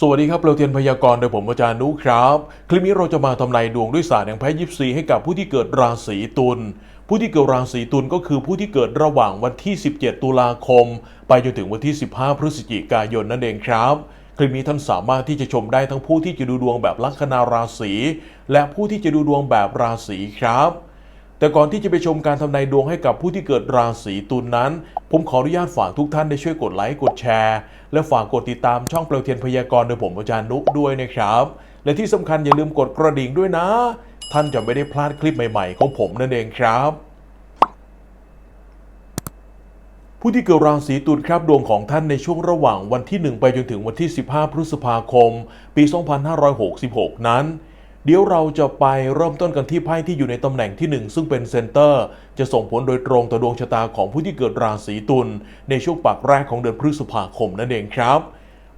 สวัสดีครับเราเทียนพยากรณ์โดยผมอาจารย์นุครับ คลิปนี้เราจะมาทำนายดวงด้วยศาสตร์แห่งไพ่ยิปซีให้กับผู้ที่เกิดราศีตุลผู้ที่เกิดราศีตุลก็คือผู้ที่เกิดระหว่างวันที่ 17 ตุลาคม ไปจนถึงวันที่ 15 พฤศจิกายนนั่นเองครับคลิปนี้ท่านสามารถที่จะชมได้ทั้งผู้ที่จะดูดวงแบบลัคนาราศีและผู้ที่จะดูดวงแบบราศีครับ แต่ก่อนที่จะไปชมการทำนายดวงให้กับผู้ที่เกิดราศีตุลนนั้น ผมขออนุญาตฝากทุกท่านได้ช่วยกดไลค์กดแชร์ และฝากกดติดตามช่องเปลวเทียนพยากรณ์โดยผมอาจารย์นุด้วยนะครับ และที่สำคัญอย่าลืมกดกระดิ่งด้วยนะ ท่านจะไม่ได้พลาดคลิปใหม่ๆ ของผมนั่นเองครับ ผู้ที่เกิดราศีตุลครับดวงของท่านในช่วงระหว่างวันที่ 1 ไปจนถึงวันที่ 15 พฤษภาคม ปี 2566 นั้น เดี๋ยวเราจะไปเริ่มต้นกันที่ไพ่ที่อยู่ในตำแหน่งที่ 1 ซึ่งเป็นเซนเตอร์ จะส่งผลโดยตรงต่อดวงชะตาของผู้ที่เกิดราศีตุลในช่วงปักแรกของเดือนพฤษภาคมนั่นเองครับ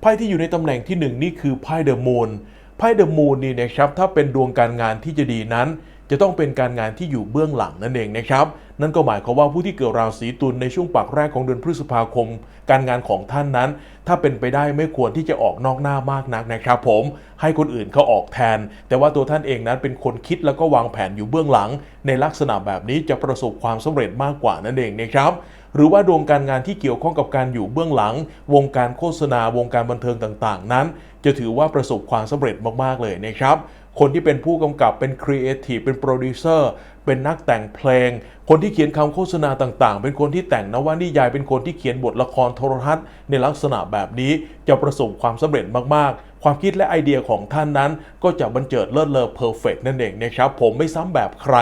ไพ่ที่อยู่ในตำแหน่งที่ 1 นี่คือไพ่เดอะมูนไพ่เดอะมูนนี่นะครับถ้าเป็นดวงการงานที่จะดีนั้น จะต้องเป็นการงานที่อยู่เบื้องหลังนั่นเองนะครับ นั่นก็หมายความว่าผู้ที่เกิดราศีตุลในช่วงปักแรกของเดือนพฤษภาคม การงานของท่านนั้น ถ้าเป็นไปได้ไม่ควรที่จะออกนอกหน้ามากนักนะครับ ผมให้คนอื่นเขาออกแทน แต่ว่าตัวท่านเองนั้นเป็นคนคิดแล้วก็วางแผนอยู่เบื้องหลัง ในลักษณะแบบนี้จะประสบความสำเร็จมากกว่านั่นเองนะครับหรือว่าดวงการงานที่เกี่ยวข้องกับการอยู่เบื้องหลัง วงการโฆษณา วงการบันเทิงต่างๆ นั้น จะถือว่าประสบความสำเร็จมากๆเลยนะครับ คนที่เป็นผู้กำกับเป็นครีเอทีฟเป็นโปรดิวเซอร์เป็นนักแต่งเพลง คนที่เขียนคำโฆษณาต่างๆ เป็นคนที่แต่งนวนิยาย เป็นคนที่เขียนบทละครโทรทัศน์ ในลักษณะแบบนี้จะประสบความสำเร็จมากๆความคิดและไอเดียของท่านนั้นก็จะบันเจิดเลิศเลอเพอร์เฟกนั่นเองนะครับ ผมไม่ซ้ำแบบใคร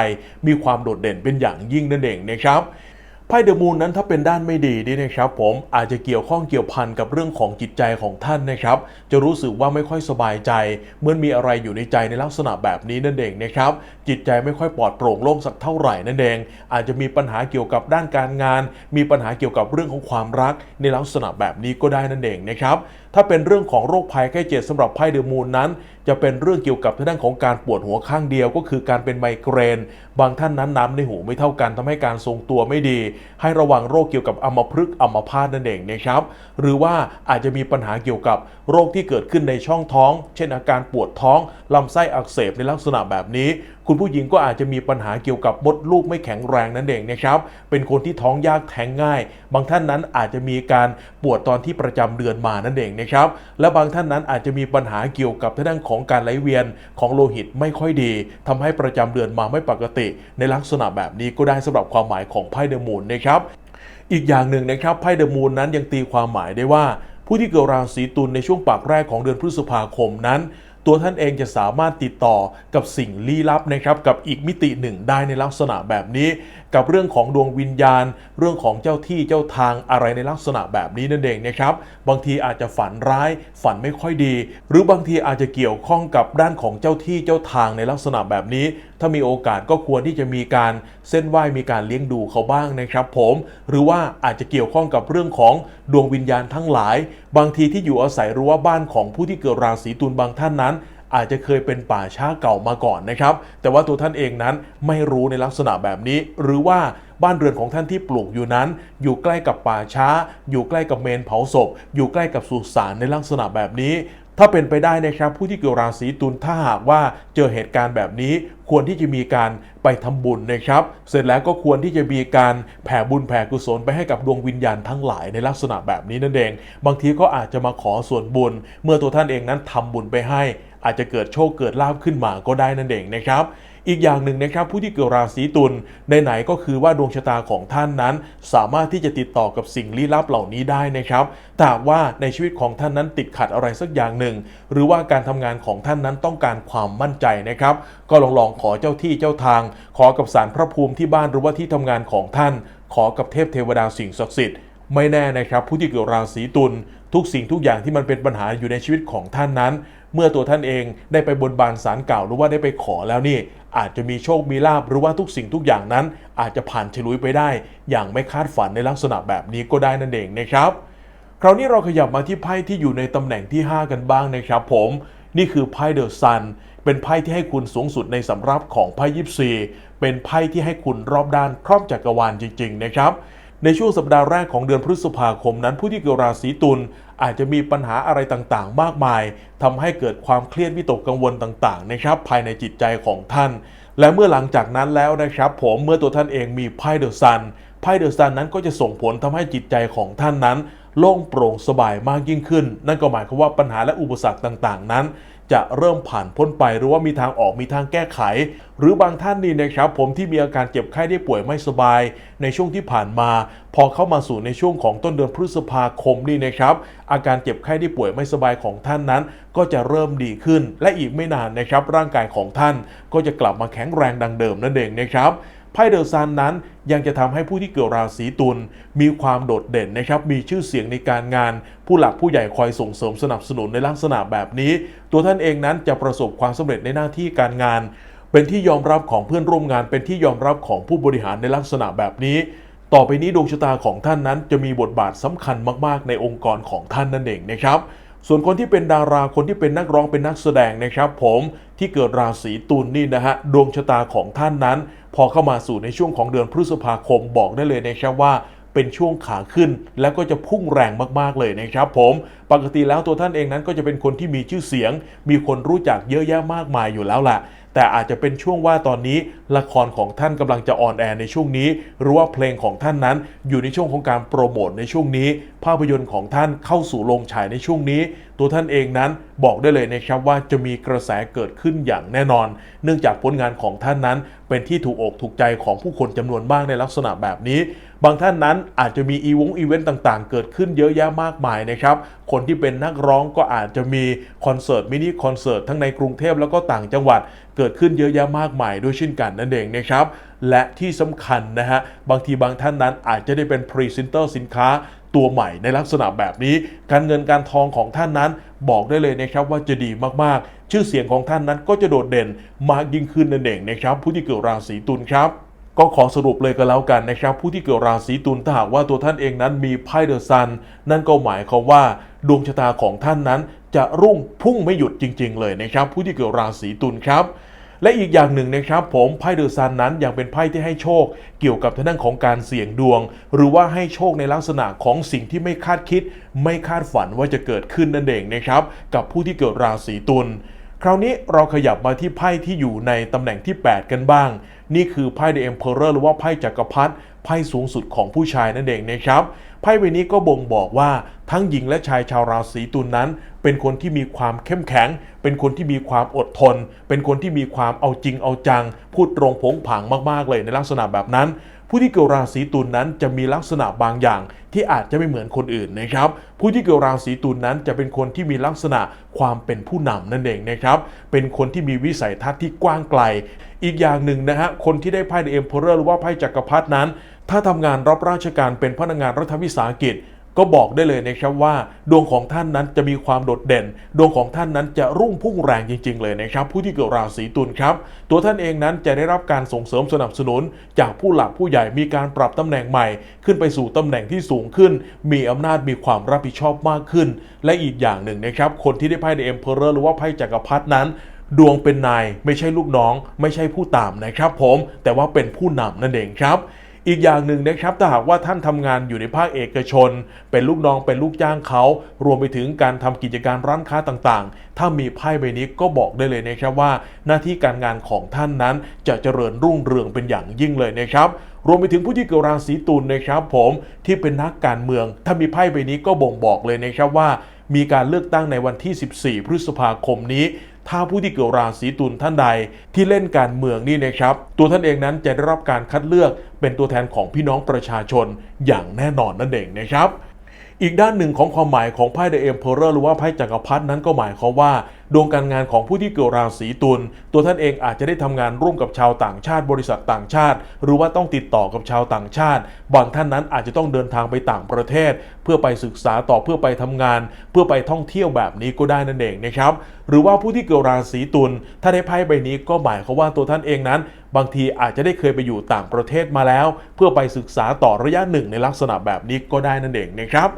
มีความโดดเด่นเป็นอย่างยิ่งนั่นเองนะครับ ไพ่เดอะมูนนั้นถ้าเป็นด้านไม่ดีนี่นะครับผมอาจจะเกี่ยวข้องเกี่ยวพันกับเรื่องของจิตใจของท่านนะครับ จะรู้สึกว่าไม่ค่อยสบายใจเหมื่อนมีอะไรอยู่ในใจในลักษณะแบบนี้นั่นเองนะครับ จิตใจไม่ค่อยปลอดโปร่งโล่งสักเท่าไหร่นั่นเอง อาจจะมีปัญหาเกี่ยวกับด้านการงาน มีปัญหาเกี่ยวกับเรื่องของความรักในลักษณะแบบนี้ก็ได้นั่นเองนะครับถ้าเป็นเรื่องของโรคภัยไข้เจ็บสำหรับไพ่เดอมูนนั้น จะเป็นเรื่องเกี่ยวกับทางด้านของการปวดหัวข้างเดียวก็คือการเป็นไมเกรน บางท่านนั้นน้ำในหูไม่เท่ากันทำให้การทรงตัวไม่ดี ให้ระวังโรคเกี่ยวกับอัมพฤกษ์อัมพาตนั่นเองนะครับ หรือว่าอาจจะมีปัญหาเกี่ยวกับโรคที่เกิดขึ้นในช่องท้อง เช่นอาการปวดท้องลำไส้อักเสบในลักษณะแบบนี้ คุณผู้หญิงก็อาจจะมีปัญหาเกี่ยวกับมดลูกไม่แข็งแรงนั่นเองนะครับ เป็นคนที่ท้องยากแท้งง่าย บางท่านนั้นอาจจะมีการปวดตอนที่ประจำเดือนมานั่นเองนะครับ และบางท่านนั้นอาจจะมีปัญหาเกี่ยวกับทางด้านของการไหลเวียนของโลหิตไม่ค่อยดีทำให้ประจำเดือนมาไม่ปกติ ในลักษณะแบบนี้ก็ได้สำหรับความหมายของไพ่เดมูนนะครับอีกอย่างหนึ่งนะครับไพ่เดมูนนั้นยังตีความหมายได้ว่า ผู้ที่เกิดราศีตุลในช่วงปากแรกของเดือนพฤษภาคมนั้น ตัวท่านเองจะสามารถติดต่อกับสิ่งลี้ลับนะครับกับอีกมิติหนึ่งได้ในลักษณะแบบนี้ กับเรื่องของดวงวิญญาณ เรื่องของเจ้าที่เจ้าทางอะไรในลักษณะแบบนี้นั่นเองนะครับ บางทีอาจจะฝันร้ายฝันไม่ค่อยดี หรือบางทีอาจจะเกี่ยวข้องกับด้านของเจ้าที่เจ้าทางในลักษณะแบบนี้ ถ้ามีโอกาสก็ควรที่จะมีการเส้นไหว้มีการเลี้ยงดูเขาบ้างนะครับ ผมหรือว่าอาจจะเกี่ยวข้องกับเรื่องของดวงวิญญาณทั้งหลาย บางทีที่อยู่อาศัยหรือว่าบ้านของผู้ที่เกิดราศีตุลบางท่านนั้น อาจจะเคยเป็นป่าช้าเก่ามาก่อนนะครับ แต่ว่าตัวท่านเองนั้นไม่รู้ในลักษณะแบบนี้ หรือว่าบ้านเรือนของท่านที่ปลูกอยู่นั้น อยู่ใกล้กับป่าช้า อยู่ใกล้กับเมนเผาศพ อยู่ใกล้กับสุสานในลักษณะแบบนี้ ถ้าเป็นไปได้นะครับผู้ที่เกิดราศีตุลถ้าหากว่าเจอเหตุการณ์แบบนี้ ควรที่จะมีการไปทำบุญนะครับ เสร็จแล้วก็ควรที่จะมีการแผ่บุญแผ่กุศลไปให้กับดวงวิญญาณทั้งหลายในลักษณะแบบนี้นั่นเอง บางทีก็อาจจะมาขอส่วนบุญ เมื่อตัวท่านเองนั้นทำบุญไปให้ อาจจะเกิดโชคเกิดลาภขึ้นมาก็ได้นั่นเองนะครับ อีกอย่างหนึ่งนะครับผู้ที่เกิดราศีตุลในไหนก็คือว่าดวงชะตาของท่านนั้น สามารถที่จะติดต่อกับสิ่งลี้ลับเหล่านี้ได้นะครับแต่หาว่าในชีวิตของท่านนั้นติดขัดอะไรสักอย่างหนึ่ง หรือว่าการทำงานของท่านนั้นต้องการความมั่นใจนะครับ ก็ลองลองขอเจ้าที่เจ้าทาง ขอกับสารพระภูมิที่บ้านหรือว่าที่ทำงานของท่าน ขอกับเทพเทวดาสิ่งศักดิ์สิทธิ์ไม่แน่นะครับ ผู้ที่เกิดราศีตุลทุกสิ่งทุกอย่างที่มันเป็นปัญหาอยู่ในชีวิตของท่านนั้น เมื่อตัวท่านเองได้ไปบนบานสารเก่าหรือว่าได้ไปขอแล้วนี่ อาจจะมีโชคมีลาบหรือว่าทุกสิ่งทุกอย่างนั้น อาจจะผ่านฉลุยไปได้ อย่างไม่คาดฝันในลักษณะแบบนี้ก็ได้นั่นเองนะครับคราวนี้เราขยับมาที่ไพ่ที่อยู่ในตำแหน่งที่ 5 กันบ้างนะครับผมนี่คือไพ่เดอะซันเป็นไพ่ที่ให้คุณสูงสุดในสำรับของไพ่ยิปซีเป็นไพ่ที่ให้คุณรอบด้านครอบจักรวาลจริง ๆ นะครับ ในช่วงสัปดาห์แรกของเดือนพฤษภาคมนั้นผู้ที่เกิดราศีตุล อาจจะมีปัญหาอะไรต่างๆ มากมายทำให้เกิดความเครียดวิตกกังวลต่างๆนะครับภายในจิตใจของท่าน และเมื่อหลังจากนั้นแล้วนะครับผมเมื่อตัวท่านเองมีไพ่เดอะซันไพ่เดอะซันนั้นก็จะส่งผลทำให้จิตใจของท่านนั้น โล่งโปร่งสบายมากยิ่งขึ้น นั่นก็หมายความว่าปัญหาและอุปสรรคต่างๆ นั้น จะเริ่มผ่านพ้นไปหรือว่ามีทางออกมีทางแก้ไข หรือบางท่านนี่นะครับผมที่มีอาการเจ็บไข้ได้ป่วยไม่สบาย ในช่วงที่ผ่านมา พอเข้ามาสู่ในช่วงของต้นเดือนพฤษภาคมนี่นะครับ อาการเจ็บไข้ได้ป่วยไม่สบายของท่านนั้น ก็จะเริ่มดีขึ้น และอีกไม่นานนะครับร่างกายของท่านก็จะกลับมาแข็งแรงดังเดิมนั่นเองนะครับ ไพ่เดอะซันนั้นยังจะทำให้ผู้ที่เกิดราศีตุลมีความโดดเด่นนะครับ มีชื่อเสียงในการงาน ผู้หลักผู้ใหญ่คอยส่งเสริมสนับสนุนในลักษณะแบบนี้ ตัวท่านเองนั้นจะประสบความสำเร็จในหน้าที่การงาน เป็นที่ยอมรับของเพื่อนร่วมงาน เป็นที่ยอมรับของผู้บริหารในลักษณะแบบนี้ ต่อไปนี้ดวงชะตาของท่านนั้นจะมีบทบาทสำคัญมากๆ ในองค์กรของท่านนั่นเองนะครับส่วนคนที่เป็นดาราคนที่เป็นนักร้องเป็นนักแสดงนะครับ ผมที่เกิดราศีตุลนี่นะฮะดวงชะตาของท่านนั้น พอเข้ามาสู่ในช่วงของเดือนพฤษภาคมบอกได้เลยนะครับว่าเป็นช่วงขาขึ้นแล้วก็จะพุ่งแรงมากๆเลยนะครับผม ปกติแล้วตัวท่านเองนั้นก็จะเป็นคนที่มีชื่อเสียง มีคนรู้จักเยอะแยะมากมายอยู่แล้วแหละแต่อาจจะเป็นช่วงว่าตอนนี้ละครของท่านกำลังจะออนแอร์ในช่วงนี้ หรือว่าเพลงของท่านนั้น อยู่ในช่วงของการโปรโมทในช่วงนี้ ภาพยนตร์ของท่านเข้าสู่โรงฉายในช่วงนี้ ตัวท่านเองนั้น บอกได้เลยนะครับว่าจะมีกระแสเกิดขึ้นอย่างแน่นอน เนื่องจากผลงานของท่านนั้น เป็นที่ถูกอกถูกใจของผู้คนจำนวนมากในลักษณะแบบนี้ บางท่านนั้นอาจจะมีอีวงอีเวนต์ต่างๆ เกิดขึ้นเยอะแยะมากมายนะครับ คนที่เป็นนักร้องก็อาจจะมีคอนเสิร์ตมินิคอนเสิร์ตทั้งในกรุงเทพแล้วก็ต่างจังหวัด เกิดขึ้นเยอะแยะมากมายด้วยเช่นกันนั่นเองนะครับและที่สำคัญนะฮะบางทีบางท่านนั้นอาจจะได้เป็นพรีเซนเตอร์สินค้า ตัวใหม่ในลักษณะแบบนี้ การเงินการทองของท่านนั้นบอกได้เลยนะครับว่าจะดีมากๆ ชื่อเสียงของท่านนั้นก็จะโดดเด่นมากยิ่งขึ้นนั่นเองนะครับ ผู้ที่เกิดราศีตุลครับก็ขอสรุปเลยก็แล้วกันนะครับ ผู้ที่เกิดราศีตุลถ้าหากว่าตัวท่านเองนั้นมีไพ่เดอะซันนั่นก็หมายความว่า ดวงชะตาของท่านนั้นจะรุ่งพุ่งไม่หยุดจริง ๆ เลยนะครับ ผู้ที่เกิดราศีตุลครับ และอีกอย่างหนึ่งนะครับผมไพ่เดอะซันนั้นยังเป็นไพ่ที่ให้โชค เกี่ยวกับทางด้านของการเสี่ยงดวง หรือว่าให้โชคในลักษณะของสิ่งที่ไม่คาดคิด ไม่คาดฝันว่าจะเกิดขึ้นนั่นเองนะครับกับผู้ที่เกิดราศีตุล คราวนี้เราขยับมาที่ไพ่ที่อยู่ในตำแหน่งที่ 8 กันบ้าง นี่คือไพ่ The Emperor หรือว่าไพ่จักรพรรดิไพ่สูงสุดของผู้ชายนั่นเองนะครับ ไพ่ใบนี้ก็บ่งบอกว่าทั้งหญิงและชายชาวราศีตุลนนั้น เป็นคนที่มีความเข้มแข็ง เป็นคนที่มีความอดทน เป็นคนที่มีความเอาจริงเอาจัง พูดตรงผงผางมากๆเลยในลักษณะแบบนั้น ผู้ที่เกิดราศีตุลนนั้นจะมีลักษณะบางอย่างที่อาจจะไม่เหมือนคนอื่นนะครับ ผู้ที่เกิดราศีตุลนนั้นจะเป็นคนที่มีลักษณะความเป็นผู้นำนั่นเองนะครับ เป็นคนที่มีวิสัยทัศน์ที่กว้างไกล อีกอย่างหนึ่งนะฮะ คนที่ได้ไพ่เอ็มโพเรอร์หรือว่าไพ่จักรพรรดินั้น ถ้าทำงานรับราชการเป็นพนักงานรัฐวิสาหกิจ ก็บอกได้เลยนะครับว่า ดวงของท่านนั้นจะมีความโดดเด่น ดวงของท่านนั้นจะรุ่งพุ่งแรงจริง ๆ เลยนะครับ ผู้ที่เกิดราศีตุลครับ ตัวท่านเองนั้นจะได้รับการส่งเสริมสนับสนุน จากผู้หลักผู้ใหญ่มีการปรับตำแหน่งใหม่ ขึ้นไปสู่ตำแหน่งที่สูงขึ้น มีอำนาจมีความรับผิดชอบมากขึ้น และอีกอย่างหนึ่งนะครับคนที่ได้ไพ่ The Emperor หรือว่าไพ่จักรพรรดินั้นดวงเป็นนายไม่ใช่ลูกน้อง ไม่ใช่ผู้ตามนะครับผมแต่ว่าเป็นผู้นำนั่นเองครับ อีกอย่างหนึ่งนะครับถ้าหากว่าท่านทำงานอยู่ในภาคเอกชน เป็นลูกน้องเป็นลูกจ้างเขา รวมไปถึงการทำกิจการร้านค้าต่างๆ ถ้ามีไพ่ใบนี้ก็บอกได้เลยนะครับว่า หน้าที่การงานของท่านนั้นจะเจริญรุ่งเรืองเป็นอย่างยิ่งเลยนะครับรวมไปถึงผู้ที่เกิดราศีตุลนะครับผมที่เป็นนักการเมือง ถ้ามีไพ่ใบนี้ก็บ่งบอกเลยนะครับว่ามีการเลือกตั้งในวันที่ 14 พฤษภาคมนี้ ถ้าผู้ที่เกิดราศีตุลท่านใดที่เล่นการเมืองนี่นะครับ ตัวท่านเองนั้นจะได้รับการคัดเลือกเป็นตัวแทนของพี่น้องประชาชนอย่างแน่นอนนั่นเองนะครับ อีกด้านหนึ่งของความหมายของไพ่ The Emperor หรือว่าไพ่จักรพรรดินั้นก็หมายความว่า ดวงการงานของผู้ที่เกิดราศีตุลตัวท่านเองอาจจะได้ทำงานร่วมกับชาวต่างชาติ บริษัทต่างชาติ หรือว่าต้องติดต่อกับชาวต่างชาติบางท่านนั้นอาจจะต้องเดินทางไปต่างประเทศ เพื่อไปศึกษาต่อเพื่อไปทำงาน เพื่อไปท่องเที่ยวแบบนี้ก็ได้นั่นเองนะครับหรือว่าผู้ที่เกิดราศีตุลถ้าได้ไพ่ใบนี้ก็หมายความว่าตัวท่านเองนั้น บางทีอาจจะได้เคยไปอยู่ต่างประเทศมาแล้ว เพื่อไปศึกษาต่อระยะหนึ่งในลักษณะแบบนี้ก็ได้นั่นเองนะครับ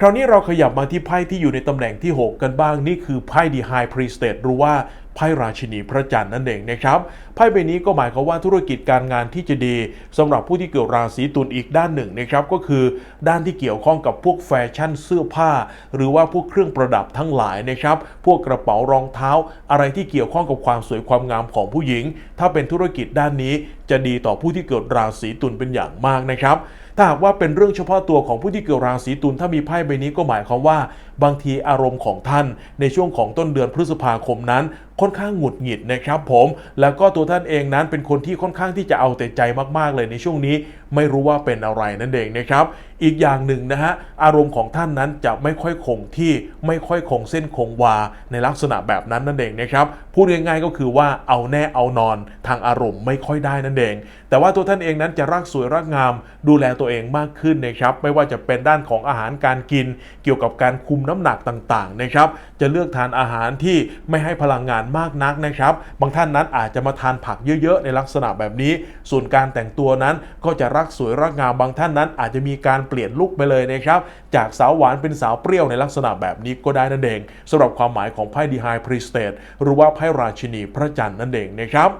คราวนี้เราขยับมาที่ไพ่ที่อยู่ในตำแหน่งที่ 6 กันบ้างนี่คือไพ่ The High Priestess หรือว่าไพ่ราชินีพระจันทร์นั่นเองนะครับไพ่ใบนี้ก็หมายความว่าธุรกิจการงานที่จะดีสำหรับผู้ที่เกิดราศีตุลอีกด้านหนึ่งนะครับก็คือด้านที่เกี่ยวข้องกับพวกแฟชั่นเสื้อผ้า หรือว่าพวกเครื่องประดับทั้งหลายนะครับพวกกระเป๋ารองเท้า อะไรที่เกี่ยวข้องกับความสวยความงามของผู้หญิง ถ้าเป็นธุรกิจด้านนี้จะดีต่อผู้ที่เกิดราศีตุลเป็นอย่างมากนะครับ ถ้าหากว่าเป็นเรื่องเฉพาะตัวของผู้ที่เกิดราศีตุลถ้ามีไพ่ใบนี้ก็หมายความว่า บางทีอารมณ์ของท่านในช่วงของต้นเดือนพฤษภาคมนั้น ค่อนข้างหงุดหงิดนะครับผมแล้วก็ตัวท่านเองนั้นเป็นคนที่ค่อนข้างที่จะเอาแต่ใจมากๆเลยในช่วงนี้ ไม่รู้ว่าเป็นอะไรนั่นเองนะครับ อีกอย่างหนึ่งนะฮะอารมณ์ของท่านนั้นจะไม่ค่อยคงที่ไม่ค่อยคงเส้นคงวาในลักษณะแบบนั้นนั่นเองนะครับพูดง่ายๆก็คือว่าเอาแน่เอานอน ทางอารมณ์ไม่ค่อยได้นั่นเอง แต่ว่าตัวท่านเองนั้นจะรักสวยรักงาม ดูแลตัวเองมากขึ้นนะครับไม่ว่าจะเป็นด้านของอาหารการกิน เกี่ยวกับการคุมน้ำหนักต่างๆนะครับจะเลือกทานอาหารที่ไม่ให้พลังงานมากนักนะครับ บางท่านนั้นอาจจะมาทานผักเยอะๆ ในลักษณะแบบนี้ ส่วนการแต่งตัวนั้นก็จะรักสวยรักงามบางท่านนั้น อาจจะมีการเปลี่ยนลุคไปเลยนะครับ จากสาวหวานเป็นสาวเปรี้ยวในลักษณะแบบนี้ก็ได้นั่นเองสำหรับความหมายของไพ่ดีไฮพรีสเต e หรือว่าไพ่ราชินีพระจันทร์นั่นเองนะครับ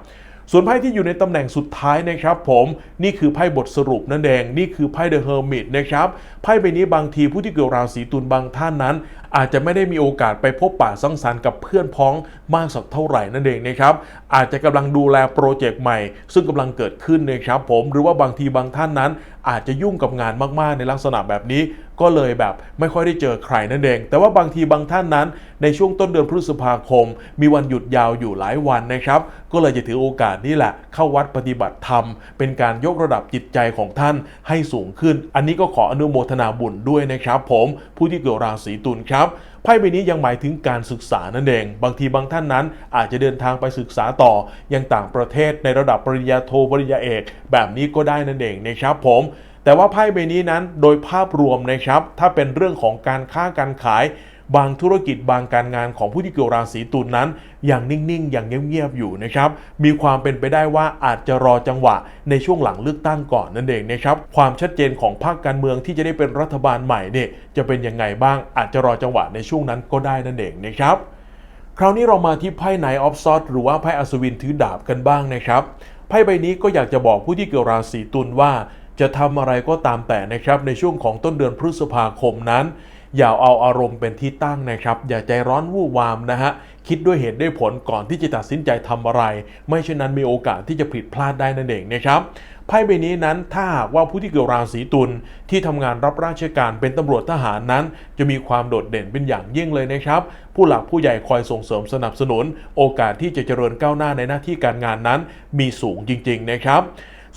ส่วนไพ่ที่อยู่ในตำแหน่งสุดท้ายนะครับผมนี่คือไพ่บทสรุปนั่นเอง นี่คือไพ่เดอะเฮอร์มิตนะครับไพ่ใบนี้บางทีผู้ที่เกิดราศีตุลบางท่านนั้นอาจจะไม่ได้มีโอกาสไปพบปะสังสรรค์กับเพื่อนพ้องมากสักเท่าไหร่นั่นเองนะครับ อาจจะกำลังดูแลโปรเจกต์ใหม่ ซึ่งกำลังเกิดขึ้นนะครับผมหรือว่าบางทีบางท่านนั้น อาจจะยุ่งกับงานมากๆ ในลักษณะแบบนี้ ก็เลยแบบไม่ค่อยได้เจอใครนั่นเอง แต่ว่าบางทีบางท่านนั้น ในช่วงต้นเดือนพฤษภาคม มีวันหยุดยาวอยู่หลายวันนะครับ ก็เลยจะถือโอกาสนี้แหละเข้าวัดปฏิบัติธรรม เป็นการยกระดับจิตใจของท่านให้สูงขึ้น อันนี้ก็ขออนุโมทนาบุญด้วยนะครับ ผมผู้ที่เกิดราศีตุลครับไพ่ใบนี้ยังหมายถึงการศึกษานั่นเอง บางทีบางท่านนั้นอาจจะเดินทางไปศึกษาต่อยังต่างประเทศในระดับปริญญาโทปริญญาเอก แบบนี้ก็ได้นั่นเองนะครับผมแต่ว่าไพ่ใบนี้นั้นโดยภาพรวมนะครับ ถ้าเป็นเรื่องของการค้าการขาย บางธุรกิจบางการงานของผู้ที่เกี่ยวราศีตุลนนั้น อย่างนิ่งๆ อย่างเงียบๆอยู่นะครับมีความเป็นไปได้ว่าอาจจะรอจังหวะในช่วงหลังเลือกตั้งก่อนนั่นเองนะครับความชัดเจนของภาคการเมืองที่จะได้เป็นรัฐบาลใหม่เนี่ยจะเป็นยังไงบ้างอาจจะรอจังหวะในช่วงนั้นก็ได้นั่นเองนะครับคราวนี้เรามาที่ไพ่ไนออฟซอดหรือว่าไพ่อัศวินถือดาบกันบ้างนะครับไพ่ใบนี้ก็อยากจะบอกผู้ที่เกี่ยวราศีตุลว่า จะทำอะไรก็ตามแต่นะครับในช่วงของต้นเดือนพฤษภาคมนั้น อย่าเอาอารมณ์เป็นที่ตั้งนะครับ อย่าใจร้อนวู่วามนะฮะ คิดด้วยเหตุด้วยผลก่อนที่จะตัดสินใจทำอะไร ไม่เช่นนั้นมีโอกาสที่จะผิดพลาดได้นั่นเองนะครับไพ่ใบนี้นั้นถ้าหากว่าผู้ที่เกี่ยวราศีตุลที่ทำงานรับราชการเป็นตำรวจทหารนั้น จะมีความโดดเด่นเป็นอย่างยิ่งเลยนะครับ ผู้หลักผู้ใหญ่คอยส่งเสริมสนับสนุน โอกาสที่จะเจริญก้าวหน้าในหน้าที่การงานนั้น มีสูงจริง ๆ นะครับ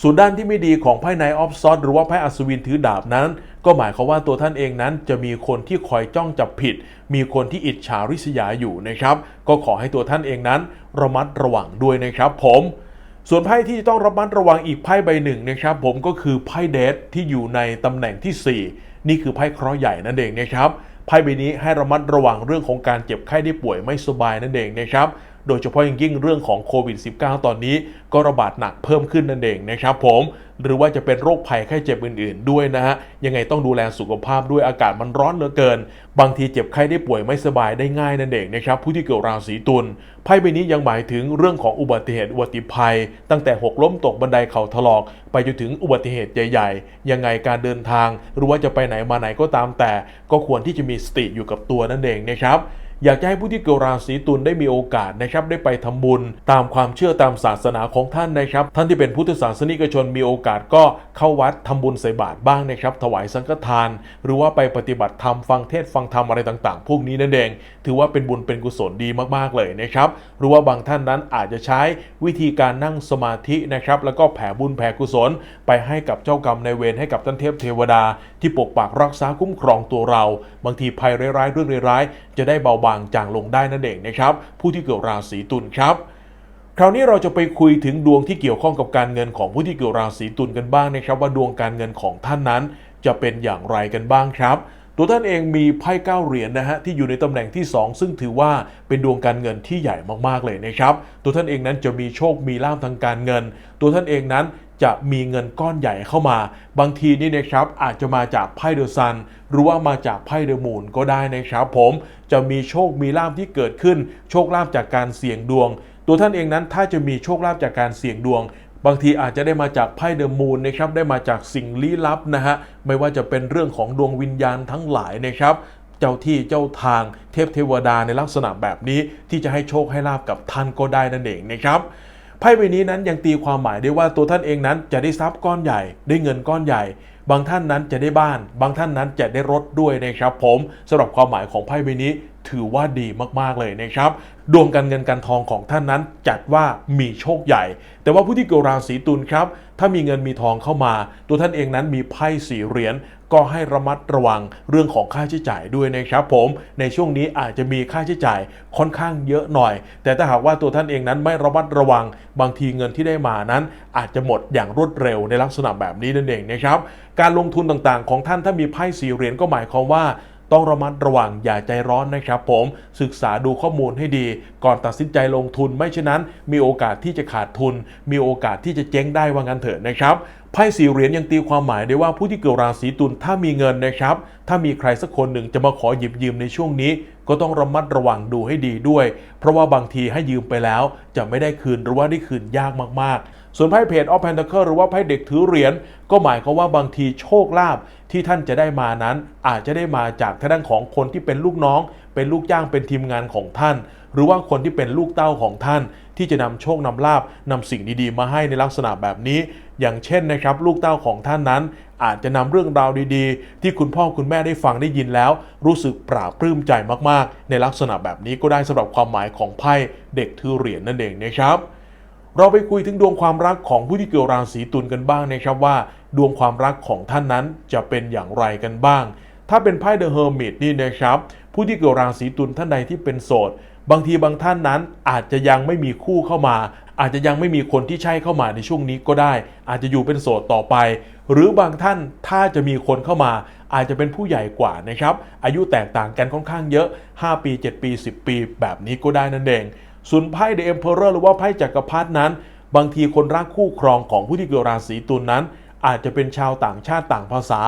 ส่วนด้านที่ไม่ดีของไพ่ไนออฟซอดหรือว่าไพ่อัศวินถือดาบนั้น ก็หมายความว่าตัวท่านเองนั้นจะมีคนที่คอยจ้องจับผิด มีคนที่อิจฉาริษยาอยู่นะครับ ก็ขอให้ตัวท่านเองนั้นระมัดระวังด้วยนะครับผมส่วนไพ่ที่จะต้องระมัดระวังอีกไพ่ใบหนึ่งนะครับ ผมก็คือไพ่เดทที่อยู่ในตำแหน่งที่ 4 นี่คือไพ่เคราะห์ใหญ่นั่นเองนะครับไพ่ใบนี้ให้ระมัดระวังเรื่องของการเจ็บไข้ได้ป่วยไม่สบายนั่นเองนะครับ โดยเฉพาะอย่างยิ่งเรื่องของโควิด -19 ตอนนี้ก็ระบาดหนักเพิ่มขึ้นนั่นเองนะครับผมหรือว่าจะเป็นโรคภัยไข้เจ็บอื่นๆ ด้วยนะฮะยังไงต้องดูแลสุขภาพด้วยอากาศมันร้อนเหลือเกิน บางทีเจ็บไข้ได้ป่วยไม่สบายได้ง่ายนั่นเองนะครับผู้ที่เกิดราศีตุลไพ่ใบนี้ยังหมายถึงเรื่องของอุบัติเหตุอุบัติภัย ตั้งแต่หกล้มตกบันไดเข่าถลอก ไปจนถึงอุบัติเหตุใหญ่ๆ ยังไงการเดินทาง หรือว่าจะไปไหนมาไหนก็ตามแต่ ก็ควรที่จะมีสติอยู่กับตัวนั่นเองนะครับ อยากจะให้ผู้ที่เกิดราศีตุลได้มีโอกาสนะครับได้ไปทำบุญ ตามความเชื่อตามศาสนาของท่านนะครับ ท่านที่เป็นพุทธศาสนิกชนมีโอกาสก็เข้าวัดทำบุญใส่บาตรบ้างนะครับ ถวายสังฆทาน หรือว่าไปปฏิบัติธรรมฟังเทศฟังธรรมอะไรต่างๆ พวกนี้นั่นเอง ถือว่าเป็นบุญเป็นกุศลดีมากๆเลยนะครับหรือว่าบางท่านนั้นอาจจะใช้วิธีการนั่งสมาธินะครับแล้วก็แผ่บุญแผ่กุศล ไปให้กับเจ้ากรรมในเวรให้กับท่านเทพเทวดา ที่ปกปักรักษาคุ้มครองตัวเรา บางทีภัยร้ายๆเรื่องร้าย จะได้เบาบางจางลงได้นั่นเองนะครับผู้ที่เกิดราศีตุลครับคราวนี้เราจะไปคุยถึงดวงที่เกี่ยวข้องกับการเงินของผู้ที่เกิดราศีตุลกันบ้างนะครับ ว่าดวงการเงินของท่านนั้น จะเป็นอย่างไรกันบ้างครับ ตัวท่านเองมีไพ่เก้าเหรียญนะฮะที่อยู่ในตำแหน่งที่ 2 ซึ่งถือว่าเป็นดวงการเงินที่ใหญ่มากๆเลยนะครับ ตัวท่านเองนั้นจะมีโชคมีลาภทางการเงิน ตัวท่านเองนั้น จะมีเงินก้อนใหญ่เข้ามา บางทีนี่นะครับอาจจะมาจากไพ่เดอะซันหรือว่ามาจากไพ่เดอะมูนก็ได้นะครับผมจะมีโชคมีลาภที่เกิดขึ้น โชคลาภจากการเสี่ยงดวง ตัวท่านเองนั้นถ้าจะมีโชคลาภจากการเสี่ยงดวงบางทีอาจจะได้มาจากไพ่เดอะมูนนะครับได้มาจากสิ่งลี้ลับนะฮะไม่ว่าจะเป็นเรื่องของดวงวิญญาณทั้งหลายนะครับ เจ้าที่เจ้าทางเทพเทวดาในลักษณะแบบนี้ที่จะให้โชคให้ลาบกับท่านก็ได้นั่นเองนะครับ ไพ่ใบนี้นั้นยังตีความหมายได้ว่าตัวท่านเองนั้นจะได้ทรัพย์ก้อนใหญ่ ได้เงินก้อนใหญ่ บางท่านนั้นจะได้บ้าน บางท่านนั้นจะได้รถด้วยนะครับผมสำหรับความหมายของไพ่ใบนี้ถือว่าดีมากๆเลยนะครับดวงการเงินการทองของท่านนั้นจัดว่ามีโชคใหญ่ แต่ว่าผู้ที่เกิดราศีตุลครับ ถ้ามีเงินมีทองเข้ามา ตัวท่านเองนั้นมีไพ่สีเหรียญก็ให้ระมัดระวังเรื่องของค่าใช้จ่ายด้วยนะครับผม ในช่วงนี้อาจจะมีค่าใช้จ่ายค่อนข้างเยอะหน่อย แต่ถ้าหากว่าตัวท่านเองนั้นไม่ระมัดระวัง บางทีเงินที่ได้มานั้น อาจจะหมดอย่างรวดเร็วในลักษณะแบบนี้นั่นเองนะครับ การลงทุนต่างๆ ของท่านถ้ามีไพ่สีเหรียญก็หมายความว่า ต้องระมัดระวังอย่าใจร้อนนะครับผมศึกษาดูข้อมูลให้ดี ก่อนตัดสินใจลงทุนไม่เช่นนั้น มีโอกาสที่จะขาดทุน มีโอกาสที่จะเจ๊งได้ว่างั้นเถอะนะครับไพ่สีเหรียญยังตีความหมายได้ว่าผู้ที่เกิดราศีตุลถ้ามีเงินนะครับ ถ้ามีใครสักคนหนึ่งจะมาขอหยิบยืมในช่วงนี้ ก็ต้องระมัดระวังดูให้ดีด้วย เพราะว่าบางทีให้ยืมไปแล้วจะไม่ได้คืนหรือว่าได้คืนยากมากๆ ส่วนไพ่เพจออฟแพนตเคิลหรือว่าไพ่เด็กถือเหรียญก็หมายความว่าบางทีโชคลาภที่ท่านจะได้มานั้น อาจจะได้มาจากทางด้านของคนที่เป็นลูกน้อง เป็นลูกจ้างเป็นทีมงานของท่าน หรือว่าคนที่เป็นลูกเต้าของท่าน ที่จะนำโชคนำลาบนำสิ่งดีๆ มาให้ในลักษณะแบบนี้ อย่างเช่นนะครับ ลูกเต้าของท่านนั้น อาจจะนำเรื่องราวดีๆ ที่คุณพ่อคุณแม่ได้ฟังได้ยินแล้ว รู้สึกปราบปลื้มใจมากๆ ในลักษณะแบบนี้ก็ได้สำหรับความหมายของไพ่เด็กถือเหรียญนั่นเองนะครับ เราไปคุยถึงดวงความรักของผู้ที่เกิดราศีตุลกันบ้างนะครับว่า ดวงความรักของท่านนั้นจะเป็นอย่างไรกันบ้าง ถ้าเป็นไพ่เดอะเฮอร์มิตนี่นะครับ ผู้ที่เกิดราศีตุลท่านใดที่เป็นโสด บางทีบางท่านนั้นอาจจะยังไม่มีคู่เข้ามา อาจจะยังไม่มีคนที่ใช่เข้ามาในช่วงนี้ก็ได้ อาจจะอยู่เป็นโสดต่อไป หรือบางท่านถ้าจะมีคนเข้ามา อาจจะเป็นผู้ใหญ่กว่านะครับ อายุแตกต่างกันค่อนข้างเยอะ 5 ปี 7 ปี 10 ปี แบบนี้ก็ได้นั่นเอง ส่วนไพ่เดอะเอ็มเพอเรอร์หรือว่าไพ่จักรพรรดินั้น บางทีคนรักคู่ครองของผู้ที่เกิดราศีตุลนั้น อาจจะเป็นชาวต่างชาติต่างภาษา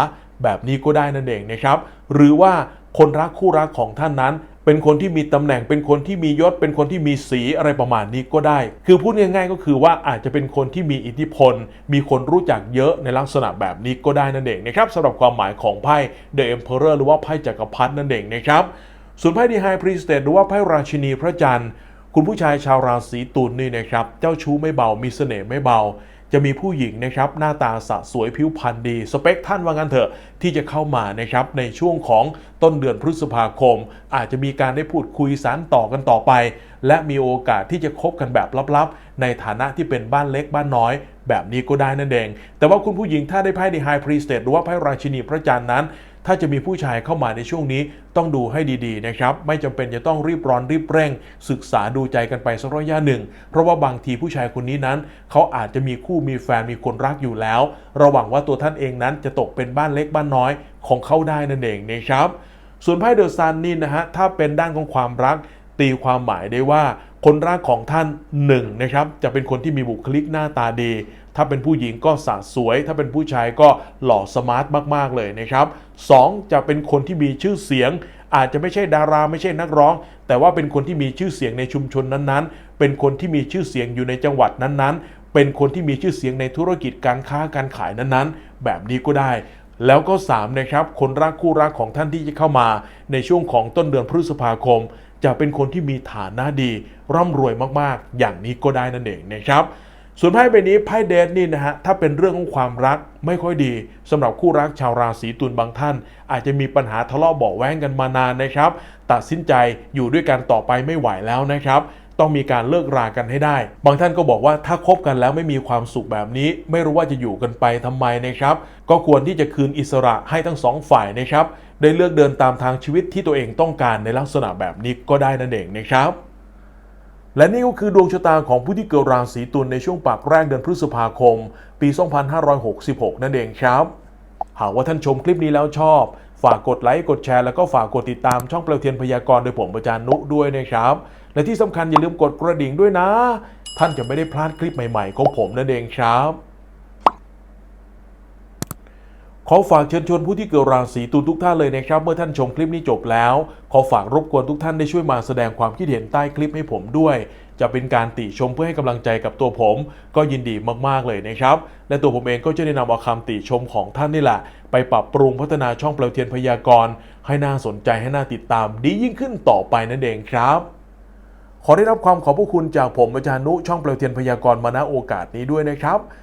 แบบนี้ก็ได้นั่นเองนะครับ หรือว่าคนรักคู่รักของท่านนั้น เป็นคนที่มีตำแหน่งเป็นคนที่มียศ เป็นคนที่มีสีอะไรประมาณนี้ก็ได้ คือพูดง่าย ๆ ก็คือว่าอาจจะเป็นคนที่มีอิทธิพล มีคนรู้จักเยอะในลักษณะแบบนี้ก็ได้นั่นเองนะครับสำหรับความหมายของไพ่ The Emperor หรือว่าไพ่จักรพรรดินั่นเองนะครับส่วนไพ่ดีไฮพรีสเตดหรือว่าไพ่ราชินีพระจันทร์ คุณผู้ชายชาวราศีตุลนี่นะครับ เจ้าชู้ไม่เบา มีเสน่ห์ไม่เบา จะมีผู้หญิงนะครับ หน้าตาสะสวยผิวพรรณดี สเปคท่านว่างั้นเถอะ ที่จะเข้ามานะครับ ในช่วงของต้นเดือนพฤษภาคม อาจจะมีการได้พูดคุยสารต่อกันต่อไป และมีโอกาสที่จะคบกันแบบลับๆ ในฐานะที่เป็นบ้านเล็กบ้านน้อยแบบนี้ก็ได้นั่นเอง แต่ว่าคุณผู้หญิงถ้าได้ไพ่ในไฮพรีสเตทหรือว่าไพ่ราชินีพระจันทร์นั้น ถ้าจะมีผู้ชายเข้ามาในช่วงนี้ต้องดูให้ดีๆนะครับ ไม่จำเป็นจะต้องรีบร้อนรีบเร่ง ศึกษาดูใจกันไปสักระยะหนึ่ง เพราะว่าบางทีผู้ชายคนนี้นั้น เขาอาจจะมีคู่มีแฟนมีคนรักอยู่แล้ว ระหวังว่าตัวท่านเองนั้นจะตกเป็นบ้านเล็กบ้านน้อยของเขาได้นั่นเองนะครับ ส่วนไพ่เดอะซันนี่นะฮะถ้าเป็นด้านของความรัก ตีความหมายได้ว่าคนรักของท่าน1นะครับจะเป็นคนที่มีบุคลิกหน้าตาดี ถ้าเป็นผู้หญิงก็สะสวย ถ้าเป็นผู้ชายก็หล่อสมาร์ทมากๆเลยนะครับสองจะเป็นคนที่มีชื่อเสียง อาจจะไม่ใช่ดาราไม่ใช่นักร้อง แต่ว่าเป็นคนที่มีชื่อเสียงในชุมชนนั้นๆ เป็นคนที่มีชื่อเสียงอยู่ในจังหวัดนั้นๆ เป็นคนที่มีชื่อเสียงในธุรกิจการค้าการขายนั้นๆ แบบนี้ก็ได้ แล้วก็3นะครับคนรักคู่รักของท่านที่จะเข้ามา ในช่วงของต้นเดือนพฤษภาคม จะเป็นคนที่มีฐานะดี ร่ำรวยมากๆ อย่างนี้ก็ได้นั่นเองนะครับ ส่วนไพ่ใบนี้ไพ่เดทนี่นะฮะถ้าเป็นเรื่องของความรักไม่ค่อยดีสำหรับคู่รักชาวราศีตุลบางท่าน อาจจะมีปัญหาทะเลาะเบาะแว้งกันมานานนะครับ ตัดสินใจอยู่ด้วยกันต่อไปไม่ไหวแล้วนะครับ ต้องมีการเลิกรากันให้ได้ บางท่านก็บอกว่าถ้าคบกันแล้วไม่มีความสุขแบบนี้ ไม่รู้ว่าจะอยู่กันไปทำไมนะครับ ก็ควรที่จะคืนอิสระให้ทั้งสองฝ่ายนะครับได้เลือกเดินตามทางชีวิตที่ตัวเองต้องการในลักษณะแบบนี้ก็ได้นั่นเองนะครับ และนี่ก็คือดวงชะตาของผู้ที่เกิดราศีตุลในช่วงปากแรกเดือนพฤษภาคม ปี 2566 นั่นเองครับ หากว่าท่านชมคลิปนี้แล้วชอบ ฝากกดไลค์ กดแชร์ แล้วก็ฝากกดติดตามช่องเปลวเทียนพยากรณ์โดยผมประจานนุด้วยนะครับ และที่สำคัญอย่าลืมกดกระดิ่งด้วยนะ ท่านจะไม่ได้พลาดคลิปใหม่ๆของผมนั่นเองครับ ข อฝากเชิญชวนผู้ที่เกิดราศีตุลทุกท่านเลยนะครับ เมื่อท่านชมคลิปนี้จบแล้ว ขอฝากรบกวนทุกท่านได้ช่วยมาแสดงความคิดเห็นใต้คลิปให้ผมด้วย จะเป็นการติชมเพื่อให้กำลังใจกับตัวผม ก็ยินดีมากๆเลยนะครับ และตัวผมเองก็จะได้นำเอาคำติชมของท่านนี่แหละ ไปปรับปรุงพัฒนาช่องเปลวเทียนพยากรณ์ให้น่าสนใจให้น่าติดตาม ดียิ่งขึ้นต่อไปนั่นเองครับขอได้รับความขอบพระคุณจากผมอาจารย์นุช่องเปลวเทียนพยากรณ์มาณโอกาสนี้ด้วยนะครับ